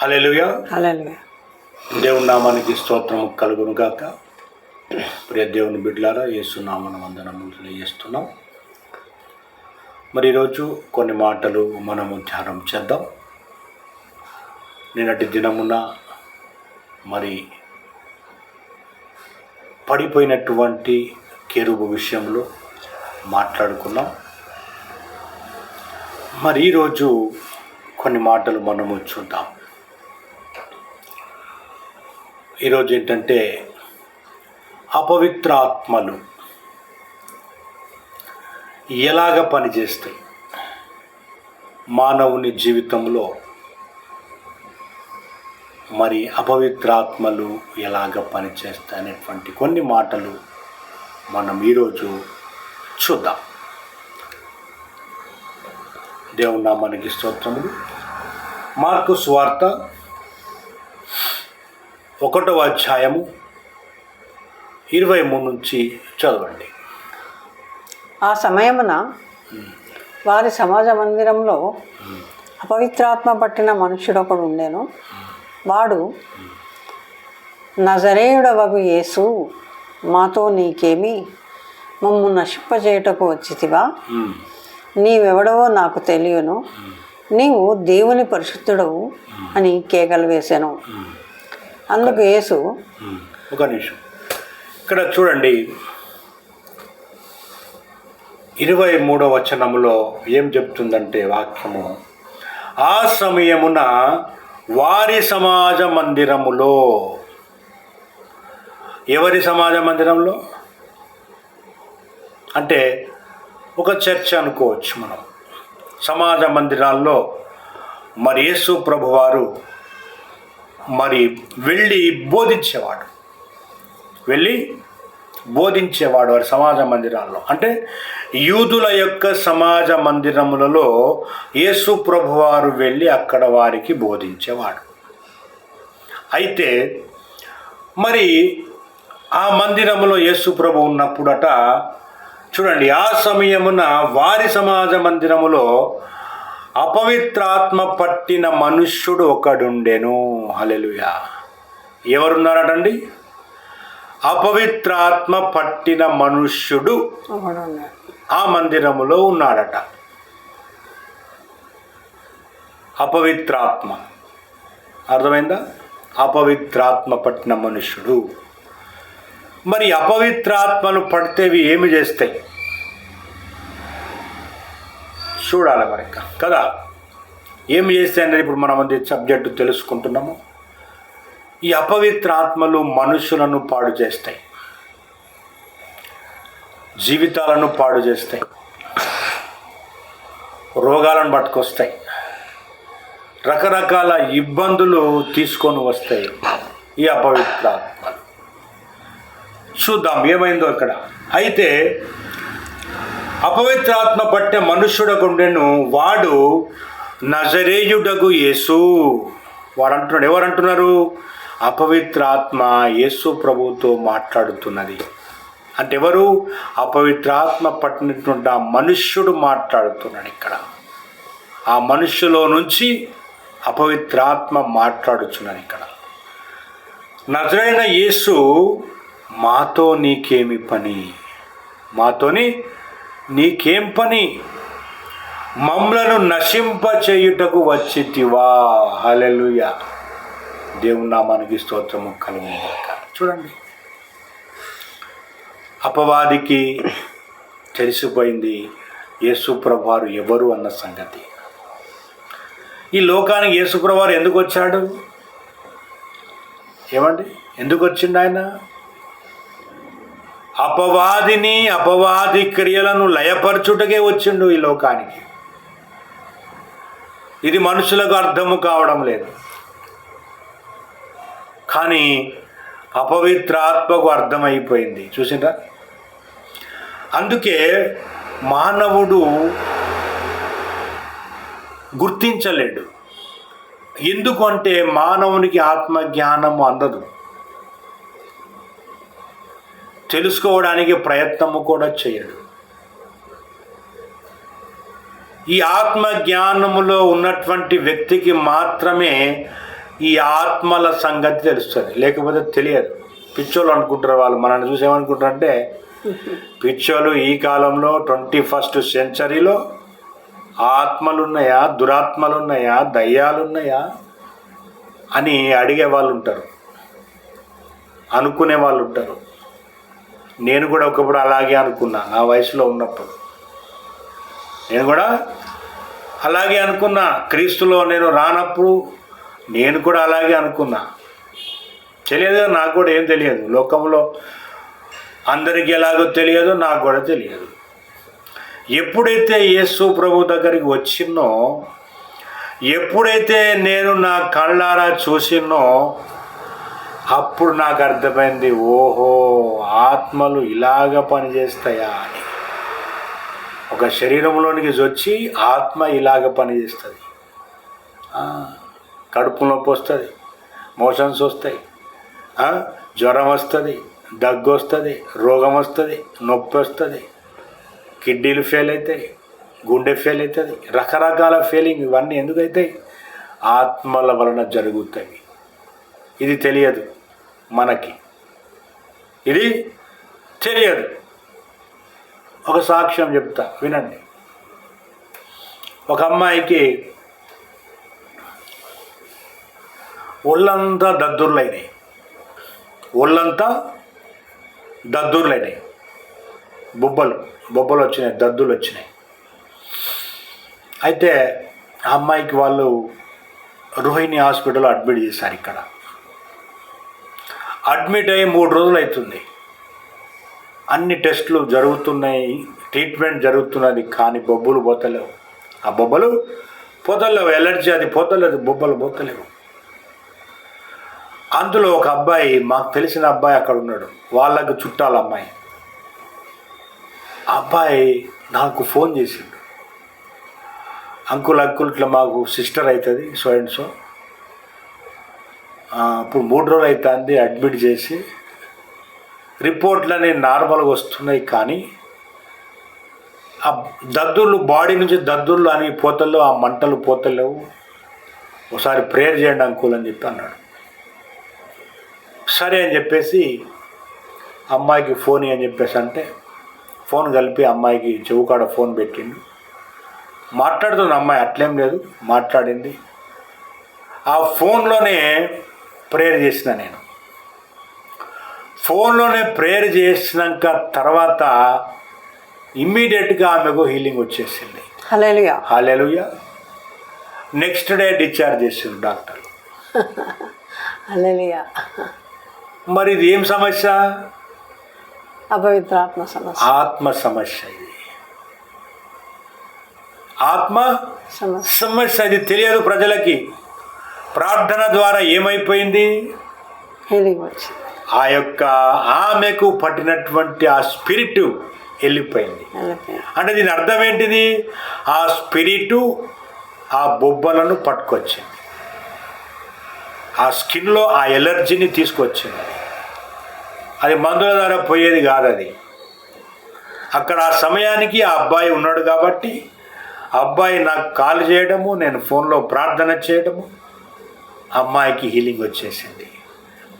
హల్లెలూయా. దేవుని నామానికి స్తోత్రం కలుగును గాక. ప్రియ దేవుని బిడ్డలారా యేసునామన వందనములు తెలియజేస్తున్నాం. మరి ఈరోజు కొన్ని మాటలు మనము ధ్యానం చేద్దాం. నిన్నటి దినమున మరి పడిపోయినటువంటి కెరుబు విషయంలో మాట్లాడుకున్నాం. మరి ఈరోజు కొన్ని మాటలు మనము చూద్దాం. ఈరోజు ఏంటంటే అపవిత్ర ఆత్మలు ఎలాగ పనిచేస్తాయి? మానవుని జీవితంలో మరి అపవిత్రాత్మలు ఎలాగ పనిచేస్తాయి అనేటువంటి కొన్ని మాటలు మనం ఈరోజు చూద్దాం. దేవునా మనకి స్తోత్రములు. మార్కు స్వార్త ఒకటవ అధ్యాయము ఇరవై మూడు నుంచి చదవండి. ఆ సమయమున వారి సమాజ మందిరంలో అపవిత్రాత్మ పట్టిన మనుష్యుడొకడు ఉండేను. వాడు నజరేయుడవగు యేసు మాతో నీకేమి? మమ్ము నశింపజేయటకు వచ్చితివా? నీవెవడవో నాకు తెలియను. నీవు దేవుని పరిశుద్ధుడవు అని కేకలు వేశాను అందుకు యేసు. ఒక నిమిషం. ఇక్కడ చూడండి ఇరవై మూడవ వచనములో ఏం చెప్తుందంటే వాక్యము? ఆ సమయమున వారి సమాజ మందిరములో ఎవరి సమాజ మందిరంలో? అంటే ఒక చర్చ అనుకోవచ్చు మనం. సమాజ మందిరాల్లో మరి యేసు ప్రభువారు మరి వెళ్ళి బోధించేవాడు. వెళ్ళి బోధించేవాడు వారి సమాజ మందిరాల్లో. అంటే యూదుల యొక్క సమాజ మందిరములలో యేసు ప్రభువారు వెళ్ళి అక్కడ వారికి బోధించేవాడు. అయితే మరి ఆ మందిరములో యేసు ప్రభు ఉన్నప్పుడట చూడండి ఆ సమయమున వారి సమాజ మందిరములో అపవిత్రాత్మ పట్టిన మనుష్యుడు ఒకడుండెను. హలెలుయా ఎవరున్నారటండి? అపవిత్రాత్మ పట్టిన మనుష్యుడు. ఆ మందిరములో ఉన్నాడట. అపవిత్రాత్మ. అర్థమైందా? అపవిత్రాత్మ పట్టిన మనుష్యుడు. మరి అపవిత్రాత్మను పడితేవి ఏమి చేస్తాయి? చూడాలి మరి కదా? ఏం చేస్తాయి అనేది ఇప్పుడు మనం అది సబ్జెక్టు తెలుసుకుంటున్నాము. ఈ అపవిత్ర ఆత్మలు మనుషులను పాడు చేస్తాయి. జీవితాలను పాడు చేస్తాయి. రోగాలను పట్టుకొస్తాయి. రకరకాల ఇబ్బందులు తీసుకొని వస్తాయి ఈ అపవిత్ర ఆత్మలు చూద్దాం ఏమైందో ఇక్కడ. అయితే అపవిత్రాత్మ పట్టే మనుష్యుడగుండెను వాడు నజరేయుడగు యేసు. వారు అంటున్నాడు ఎవరు అంటున్నారు అపవిత్రాత్మ యేసు ప్రభుతో మాట్లాడుతున్నది. అంటే ఎవరు అపవిత్రాత్మ పట్టినటువంటి ఆ మనుష్యుడు మాట్లాడుతున్నాడు ఇక్కడ. ఆ మనుష్యులో నుంచి అపవిత్రాత్మ మాట్లాడుచున్నాను ఇక్కడ. నజరైన యేసు మాతో నీకేమి పని? మాతోని నీకేం పని మమ్మలను నశింప చేయుటకు వచ్చితివా. హలెలుయ దేవుని నామానికి స్తోత్రము కలిగి చూడండి. అపవాదికి తెలిసిపోయింది యేసుప్రభారు ఎవరు అన్న సంగతి. ఈ లోకానికి యేసుప్రభారు ఎందుకు వచ్చాడు? ఏమండి? ఎందుకు వచ్చిండు ఆయన అపవాదిని అపవాది క్రియలను లయపరచుటకే వచ్చిండు ఈ లోకానికి. ఇది మనుషులకు అర్థము కావడం లేదు. కానీ అపవిత్రాత్మకు అర్థమైపోయింది. చూసిండ్రా? అందుకే మానవుడు గుర్తించలేడు. ఎందుకంటే మానవునికి ఆత్మజ్ఞానము అందదు. తెలుసుకోవడానికి ప్రయత్నము కూడా చేయడు. ఈ ఆత్మ జ్ఞానములో ఉన్నటువంటి వ్యక్తికి మాత్రమే ఈ ఆత్మల సంగతి తెలుస్తుంది. లేకపోతే తెలియదు. పిచ్చోళ్ళు అనుకుంటారు వాళ్ళు. మనల్ని చూసేమనుకుంటారంటే పిచ్చోళ్ళు ఈ కాలంలో ట్వంటీ ఫస్ట్ సెంచరీలో ఆత్మలున్నాయా దురాత్మలున్నాయా దురాత్మలు ఉన్నాయా దయ్యాలు ఉన్నాయా అని అడిగే వాళ్ళు ఉంటారు. అనుకునే వాళ్ళు ఉంటారు. నేను కూడా ఒకప్పుడు అలాగే అనుకున్నా నా వయసులో ఉన్నప్పుడు. నేను కూడా అలాగే అనుకున్నా క్రీస్తులో నేను రానప్పుడు నేను కూడా అలాగే అనుకున్నా. తెలియదు నాకు కూడా ఏం తెలియదు. లోకంలో అందరికీ ఎలాగో తెలియదు నాకు కూడా తెలియదు. ఎప్పుడైతే యేసు ప్రభు దగ్గరికి వచ్చినో ఎప్పుడైతే నేను నా కళ్ళారా చూసినో అప్పుడు నాకు అర్థమైంది ఓహో ఆత్మలు ఇలాగ పనిచేస్తాయా? అని ఒక శరీరంలోనికి వచ్చి ఆత్మ ఇలాగ పనిచేస్తుంది. కడుపు నొప్పి వస్తుంది మోషన్స్ వస్తాయి జ్వరం వస్తుంది దగ్గు వస్తుంది రోగం వస్తుంది నొప్పి వస్తుంది కిడ్నీలు ఫెయిల్ అవుతాయి గుండె ఫెయిల్ అవుతుంది రకరకాల ఫెయిలింగ్ ఇవన్నీ ఎందుకు ఆత్మల వలన జరుగుతాయి. ఇది తెలియదు. మనకి. ఇది తెలియదు. ఒక సాక్ష్యం చెప్తా వినండి. ఒక అమ్మాయికి ఒళ్ళంతా దద్దుర్లైనాయి. ఒళ్ళంతా దద్దుర్లైనాయి. బొబ్బలు బొబ్బలు వచ్చినాయి దద్దులు వచ్చినాయి. అయితే ఆ అమ్మాయికి వాళ్ళు రోహిణి హాస్పిటల్లో అడ్మిట్ చేశారు ఇక్కడ. అడ్మిట్ అయ్యి మూడు రోజులు అవుతుంది. అన్ని టెస్టులు జరుగుతున్నాయి ట్రీట్మెంట్ జరుగుతున్నది కానీ బొబ్బలు పోతలేవు. ఆ బొబ్బలు పోతలేవు ఎలర్జీ అది పోతలేదు బొబ్బలు పోతలేవు. అందులో ఒక అబ్బాయి మాకు తెలిసిన అబ్బాయి అక్కడ ఉన్నాడు. వాళ్ళకు చుట్టాల అమ్మాయి. ఆ అబ్బాయి నాకు ఫోన్ చేసిండు. అంకుల్ అంకుల్ ఇట్లా మాకు సిస్టర్ అవుతుంది సో అండ్ సో. ఇప్పుడు మూడు రోజులు అవుతుంది అడ్మిట్ చేసి. రిపోర్ట్లన్నీ నార్మల్గా వస్తున్నాయి కానీ ఆ దద్దుర్లు బాడీ నుంచి దద్దుర్లు అని పోతలు ఆ మంటలు పోతలేవు. ఒకసారి ప్రేయర్ చేయండి అంకుల్ అని చెప్పి అన్నాడు. సరే అని చెప్పేసి అమ్మాయికి ఫోన్ అని చెప్పేసి అంటే ఫోన్ కలిపి అమ్మాయికి చెవుకాడ ఫోన్ పెట్టిండు. మాట్లాడుతుంది అమ్మాయి అట్లేం లేదు మాట్లాడింది. ఆ ఫోన్లోనే ప్రేయర్ చేసిన నేను. ఫోన్లోనే ప్రేయర్ చేసినాక తర్వాత ఇమ్మీడియట్గా ఆమెకు హీలింగ్ వచ్చేసింది. హలేలుయా నెక్స్ట్ డే డిశ్చార్జ్ చేసిండు డాక్టర్. హలేలుయా మరి ఇది ఏం సమస్య? అపవిత్రాత్మ సమస్య. ఆత్మ సమస్య ఇది. ఆత్మ సమస్య. సమస్య ఇది తెలియదు ప్రజలకి. ప్రార్థన ద్వారా ఏమైపోయింది? ఆ యొక్క ఆమెకు పట్టినటువంటి ఆ స్పిరిట్ వెళ్ళిపోయింది. అంటే దీని అర్థం ఏంటిది? ఆ స్పిరిట్ ఆ బొబ్బలను పట్టుకొచ్చింది. ఆ స్కిన్లో ఆ ఎలర్జీని తీసుకొచ్చింది. అది మందుల ద్వారా పోయేది కాదు అది అక్కడ ఆ సమయానికి ఆ అబ్బాయి ఉన్నాడు కాబట్టి అబ్బాయి నాకు కాల్ చేయడము నేను ఫోన్లో ప్రార్థన చేయడము అమ్మాయికి హీలింగ్ వచ్చేసింది.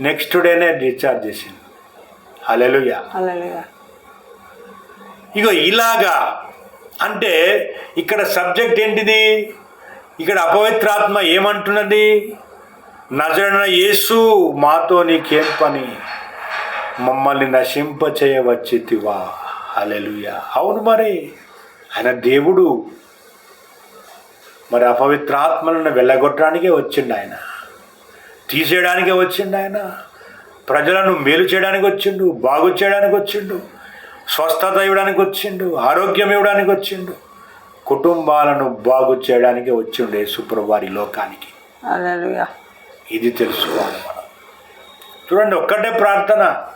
నెక్స్ట్ డేనే డిశ్చార్జ్ చేసింది. హలేలుయా ఇగో ఇలాగా అంటే ఇక్కడ సబ్జెక్ట్ ఏంటిది? ఇక్కడ అపవిత్రాత్మ ఏమంటున్నది? నజరన యేసు మాతో నీకేం పని? మమ్మల్ని నశింప చేయవచ్చితివా హల్లెలూయా. అవును మరి ఆయన దేవుడు. మరి అపవిత్రాత్మలను వెళ్ళగొట్టడానికే వచ్చిండు ఆయన. తీసేయడానికే వచ్చిండు ఆయన. ప్రజలను మేలు చేయడానికి వచ్చిండు బాగు చేయడానికి వచ్చిండు స్వస్థత ఇవ్వడానికి వచ్చిండు ఆరోగ్యం ఇవ్వడానికి వచ్చిండు. కుటుంబాలను బాగు చేయడానికి వచ్చిండు యేసుప్రభు వారి లోకానికి. ఇది తెలుసుకోవాలి మనం. చూడండి ఒక్కటే ప్రార్థన.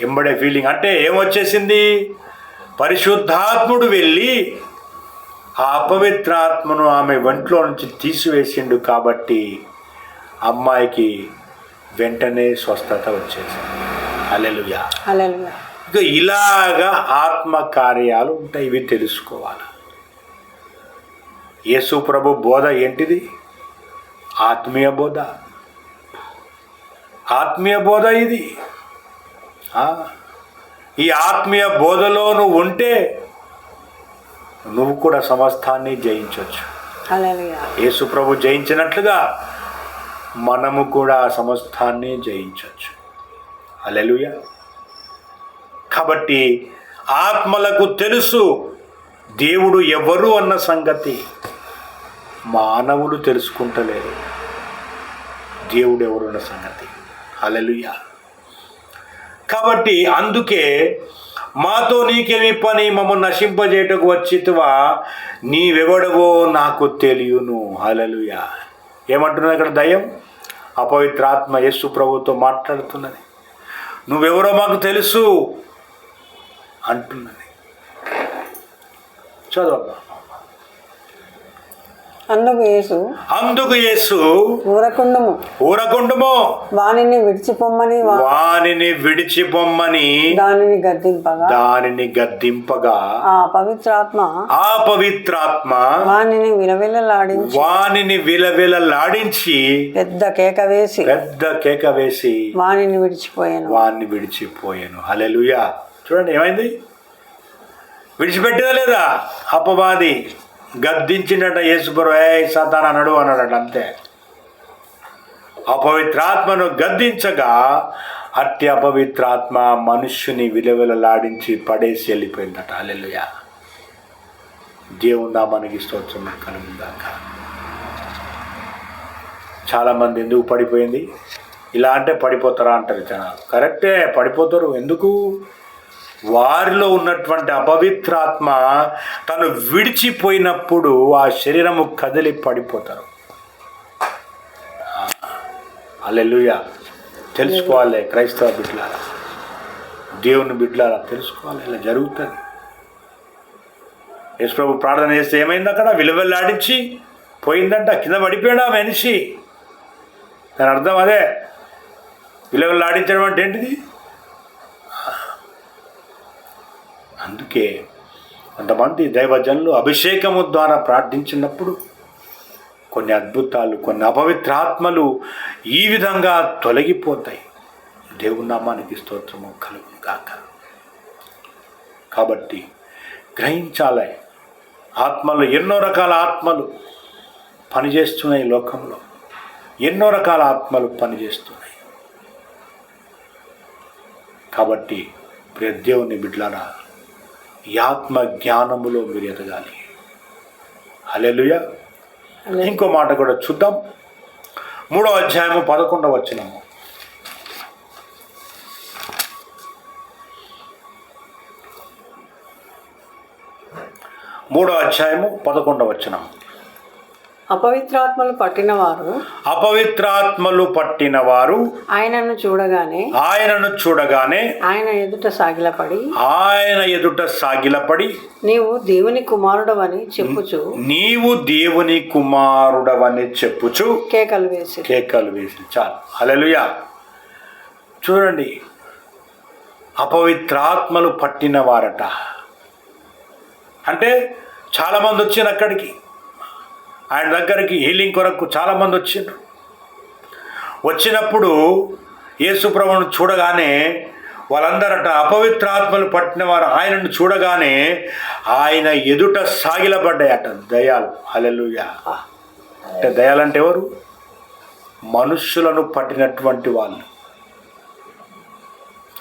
ఎంబడే ఫీలింగ్. అంటే ఏమొచ్చేసింది? పరిశుద్ధాత్ముడు వెళ్ళి ఆ అపవిత్రాత్మను ఆమె ఒంట్లో నుంచి తీసివేసిండు కాబట్టి అమ్మాయికి వెంటనే స్వస్థత వచ్చేసింది. అలెలుయా ఇక ఇలాగా ఆత్మ కార్యాలు ఉంటాయి ఇవి తెలుసుకోవాలి. యేసు ప్రభు బోధ ఏంటిది? ఆత్మీయ బోధ. ఆత్మీయ బోధ ఇది. ఈ ఆత్మీయ బోధలో నువ్వు ఉంటే నువ్వు కూడా సమస్తాన్ని జయించవచ్చు యేసు ప్రభు జయించినట్లుగా మనము కూడా సమస్తాన్ని జయించవచ్చు అలెలుయ కాబట్టి ఆత్మలకు తెలుసు దేవుడు ఎవరు అన్న సంగతి మానవులు తెలుసుకుంటలేరు. దేవుడు ఎవరు అన్న సంగతి. అలెలుయ కాబట్టి అందుకే మాతో నీకేమి పని? మమ్మల్ని నశింపజేయటకు వచ్చితువా? నీవెవడవో నాకు తెలియను. హలలుయ ఏమంటున్నది ఇక్కడ దయ్యం? అపవిత్రాత్మ యస్సు ప్రభుతో మాట్లాడుతున్నది. నువ్వెవరో మాకు తెలుసు అంటున్నది. చదవమ్మా. అందుకు యేసు అందుకు యేసు ఊరకుండము. ఊరకుండమో. వానిని విడిచిపోమ్మని వానిని విడిచిపొమ్మని దానిని గద్దింపగా. దానిని గద్దింపగా. ఆ పవిత్రాత్మ ఆ పవిత్రాత్మ వానిని విలవిలలాడించి వానిని విలవిలలాడించి పెద్ద కేక వేసి పెద్ద కేక వేసి వానిని విడిచిపోయాను. వాన్ని విడిచిపోయాను. హల్లెలూయా. చూడండి ఏమైంది? విడిచిపెట్టదా లేదా? అపవాది. గద్దించినట యేసుప్రభు ఏ సతాన నడు అన్నాడట అంతే. అపవిత్రాత్మను గద్దించగా అట్టి అపవిత్రాత్మ మనుష్యుని విలువలలాడించి పడేసి వెళ్ళిపోయిందట. హల్లెలూయా. దేవుని మనకి స్తోత్రం కలుగుదాక చాలామంది ఎందుకు పడిపోయింది? ఇలా అంటే పడిపోతారా అంటారు జనాలు. కరెక్టే పడిపోతారు. ఎందుకు? వారిలో ఉన్నటువంటి అపవిత్రాత్మ తను విడిచిపోయినప్పుడు ఆ శరీరము కదిలి పడిపోతారు. అల్లెలుయ తెలుసుకోవాలి క్రైస్తవ బిడ్డలారా. దేవుని బిడ్డలారా తెలుసుకోవాలి. ఇలా జరుగుతుంది. యేసు ప్రార్థన చేస్తే ఏమైంది అక్కడ విలువెల్లాడించి పోయిందంట కింద పడిపోయాడు ఆ మనిషి? దాని అర్థం అదే. విలువలాడించడం అంటే ఏంటిది? అందుకే కొంతమంది దైవజనులు అభిషేకము ద్వారా ప్రార్థించినప్పుడు కొన్ని అద్భుతాలు కొన్ని అపవిత్రాత్మలు ఈ విధంగా తొలగిపోతాయి. దేవుని నామానికి స్తోత్రము కలుగును గాక. కాబట్టి గ్రహించాలి. ఆత్మలు ఎన్నో రకాల ఆత్మలు పనిచేస్తున్నాయి లోకంలో. ఎన్నో రకాల ఆత్మలు పనిచేస్తున్నాయి. కాబట్టి ప్రియ దేవుని బిడ్లారా ఆత్మ జ్ఞానములో మీరు ఎదగాలి. హల్లెలూయ. ఇంకో మాట కూడా చూద్దాం. మూడో అధ్యాయము పదకొండవ వచ్చినము మూడో అధ్యాయము పదకొండవ వచ్చినము అపవిత్రాత్మలు పట్టిన వారు అపవిత్రాత్మలు పట్టిన వారు ఆయనను చూడగానే ఆయనను చూడగానే ఆయన ఎదుట సాగిలపడి ఆయన ఎదుట సాగిలపడి నీవు దేవుని కుమారుడవని చెప్పుచు నీవు దేవుని కుమారుడవని చెప్పుచు కేకలు వేసి కేకలు వేసి. చాలు. హల్లెలూయా. చూడండి. అపవిత్రాత్మలు పట్టిన వారట అంటే చాలామంది వచ్చిన అక్కడికి ఆయన దగ్గరికి హీలింగ్ కొరకు చాలామంది వచ్చిండ్రు. వచ్చినప్పుడు యేసుప్రభును చూడగానే వాళ్ళందరట అపవిత్రాత్మలు పట్టిన వారు ఆయనను చూడగానే ఆయన ఎదుట సాగిలబడ్డాయట. దయాలు అలెలుయ అంటే దయాలంటే ఎవరు? మనుష్యులను పట్టినటువంటి వాళ్ళు.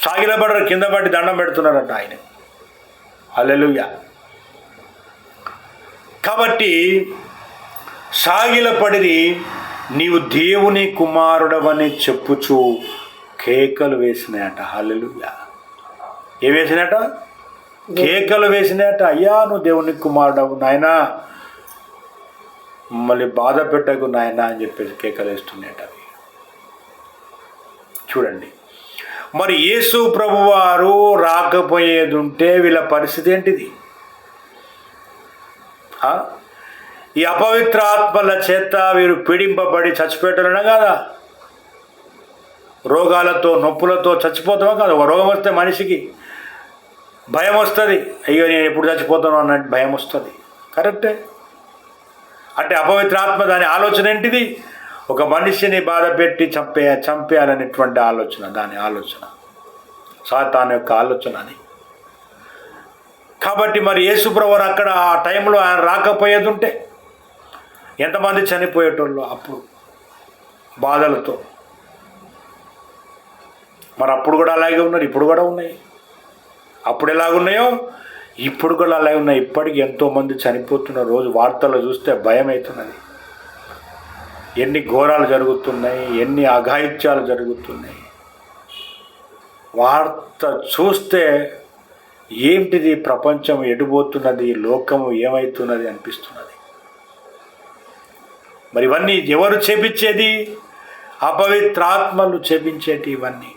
సాగిలబడ్డారు కింద పడి దండం పెడుతున్నారట ఆయన. హల్లెలూయా. కాబట్టి సాగిలపడిరి నీవు దేవుని కుమారుడవని చెప్పుచు కేకలు వేసినాయట. హల్లెలూయా. ఏ వేసినాయట? కేకలు వేసినాయట. అయ్యా నువ్వు దేవుని కుమారుడవు నాయనా. మమ్మల్ని బాధ పెట్టకు నాయనా అని చెప్పేసి కేకలు వేస్తున్నాయట అవి. చూడండి. మరి యేసు ప్రభువారు రాకపోయేది ఉంటే వీళ్ళ పరిస్థితి ఏంటిది? ఈ అపవిత్ర ఆత్మల చేత వీరు పీడింపబడి చచ్చిపోయేటన్నా కదా? రోగాలతో నొప్పులతో చచ్చిపోతామా కదా? ఒక రోగం వస్తే మనిషికి భయం వస్తుంది. అయ్యో నేను ఎప్పుడు చచ్చిపోతాను అన్నట్టు భయం వస్తుంది. కరెక్టే? అంటే అపవిత్ర ఆత్మ దాని ఆలోచన ఏంటిది? ఒక మనిషిని బాధ పెట్టి చంపే చంపేయాలనేటువంటి ఆలోచన దాని ఆలోచన. సాతాన్ యొక్క ఆలోచన అని కాబట్టి మరి యేసుప్రవర్ అక్కడ ఆ టైంలో ఆయన రాకపోయేది ఉంటే ఎంతమంది చనిపోయేటోళ్ళు అప్పుడు? బాధలతో. మరి అప్పుడు కూడా అలాగే ఉన్నారు ఇప్పుడు కూడా ఉన్నాయి. అప్పుడు ఎలాగున్నాయో? ఇప్పుడు కూడా అలాగే ఉన్నాయి. ఇప్పటికి ఎంతోమంది చనిపోతున్న రోజు వార్తలు చూస్తే భయం అవుతున్నది ఎన్ని ఘోరాలు జరుగుతున్నాయి ఎన్ని అఘాయిత్యాలు జరుగుతున్నాయి. వార్త చూస్తే ఏంటిది? ప్రపంచం ఎడిపోతున్నది లోకము ఏమవుతున్నది అనిపిస్తున్నది. మరి ఇవన్నీ ఎవరు చేపించేది? అపవిత్రాత్మలు చేపించేటి ఇవన్నీ.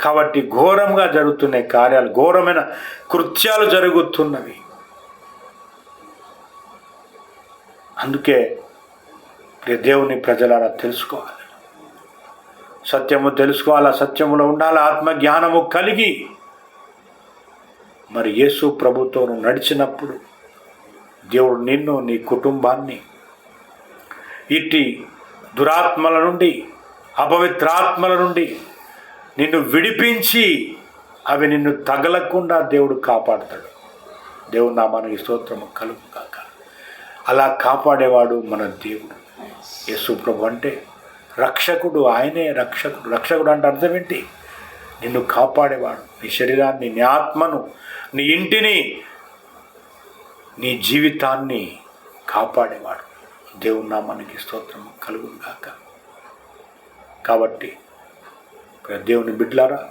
కాబట్టి ఘోరంగా జరుగుతున్నాయి కార్యాలు ఘోరమైన కృత్యాలు జరుగుతున్నవి. అందుకే దేవుని ప్రజలారా తెలుసుకోవాలి. సత్యము తెలుసుకోవాలా సత్యములో ఉండాలా ఆత్మజ్ఞానము కలిగి మరి యేసు ప్రభుత్వం నడిచినప్పుడు దేవుడు నిన్ను నీ కుటుంబాన్ని ఇట్టి దురాత్మల నుండి అపవిత్రాత్మల నుండి నిన్ను విడిపించి అవి నిన్ను తగలకుండా దేవుడు కాపాడతాడు. దేవుడు నా మనకి స్తోత్రము కలుగు కాక అలా కాపాడేవాడు మన దేవుడు. యేసు అంటే రక్షకుడు ఆయనే రక్షకుడు. రక్షకుడు అంటే అర్థం ఏంటి? నిన్ను కాపాడేవాడు. నీ శరీరాన్ని నీ ఆత్మను నీ ఇంటిని నీ జీవితాన్ని కాపాడేవాడు. దేవుని నామానికి స్తోత్రం కలుగును కాబట్టి దేవుని బిడ్లారా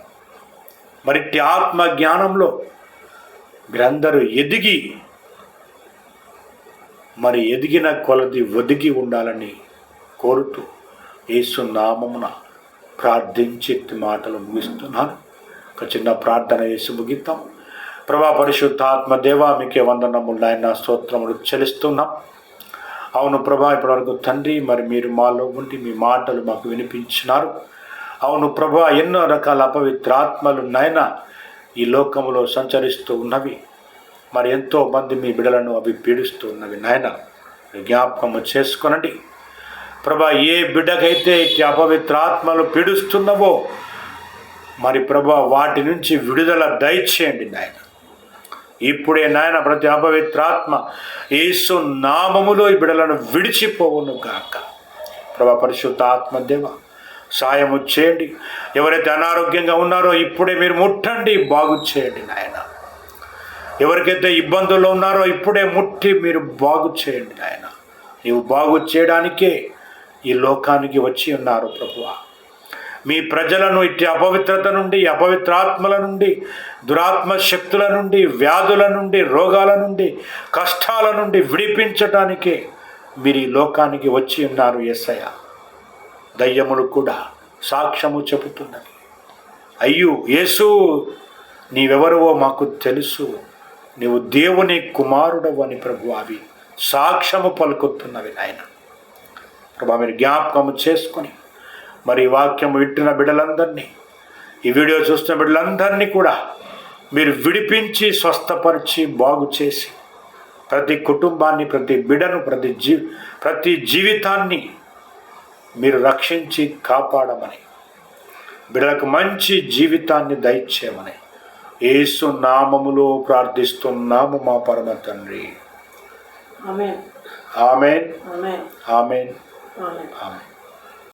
మరిటి ఆత్మ జ్ఞానంలో మీరందరూ ఎదిగి మరి ఎదిగిన కొలది ఒదిగి ఉండాలని కోరుతూ యేసు నామమున ప్రార్థించి మాటలు ముగిస్తున్నాను. ఒక చిన్న ప్రార్థన చేసి ముగిద్దాం ప్రభా పరిశుద్ధాత్మ దేవా మీకే వందనములు ఆయన స్తోత్రములు చెల్లిస్తున్నాం. అవును ప్రభా ఇప్పటివరకు తండ్రి మరి మీరు మాలో ఉండి మీ మాటలు మాకు వినిపించినారు. అవును ప్రభా ఎన్నో రకాల అపవిత్రాత్మలు నాయన ఈ లోకంలో సంచరిస్తూ ఉన్నవి. మరి ఎంతో మంది మీ బిడలను అవి పీడిస్తూ ఉన్నవి నాయన. జ్ఞాపకము చేసుకొనండి. ప్రభా ఏ బిడ్డకైతే ఇట్టి అపవిత్రాత్మలు పీడిస్తున్నవో మరి ప్రభా వాటి నుంచి విడుదల దయచేయండి నాయన. ఇప్పుడే నాయన ప్రతి అపవిత్రాత్మ యేసు నామములో ఈ బిడలను విడిచిపోవును గాక. ప్రభా పరిశుద్ధ ఆత్మదేవ సాయము చేయండి. ఎవరైతే అనారోగ్యంగా ఉన్నారో ఇప్పుడే మీరు ముట్టండి బాగు చేయండి నాయన. ఎవరికైతే ఇబ్బందుల్లో ఉన్నారో ఇప్పుడే ముట్టి మీరు బాగు చేయండి నాయన. నీవు బాగు చేయడానికే ఈ లోకానికి వచ్చి ఉన్నారు ప్రభువా. మీ ప్రజలను ఇట్టి అపవిత్రత నుండి అపవిత్రాత్మల నుండి దురాత్మ శక్తుల నుండి వ్యాధుల నుండి రోగాల నుండి కష్టాల నుండి విడిపించటానికే మీరు ఈ లోకానికి వచ్చి ఉన్నారు ఎస్ఐ దయ్యములు కూడా సాక్ష్యము చెబుతున్నది. అయ్యో యేసు నీవెవరవో మాకు తెలుసు. నీవు దేవుని కుమారుడవు అని ప్రభు అవి సాక్ష్యము పలుకుతున్నవి నాయన. ప్రభా మీరు జ్ఞాపకము చేసుకొని మరి ఈ వాక్యం వింటున్న బిడ్డలందరినీ ఈ వీడియో చూస్తున్న బిడ్డలందరినీ కూడా మీరు విడిపించి స్వస్థపరిచి బాగు చేసి ప్రతి కుటుంబాన్ని ప్రతి బిడను ప్రతి జీ ప్రతి జీవితాన్ని మీరు రక్షించి కాపాడమని బిడలకు మంచి జీవితాన్ని దయచేయమని యేసు నామములో ప్రార్థిస్తున్నాము మా పరమ తండ్రి. ఆమెన్. ఆమెన్. ఆమెన్. ఆమెన్.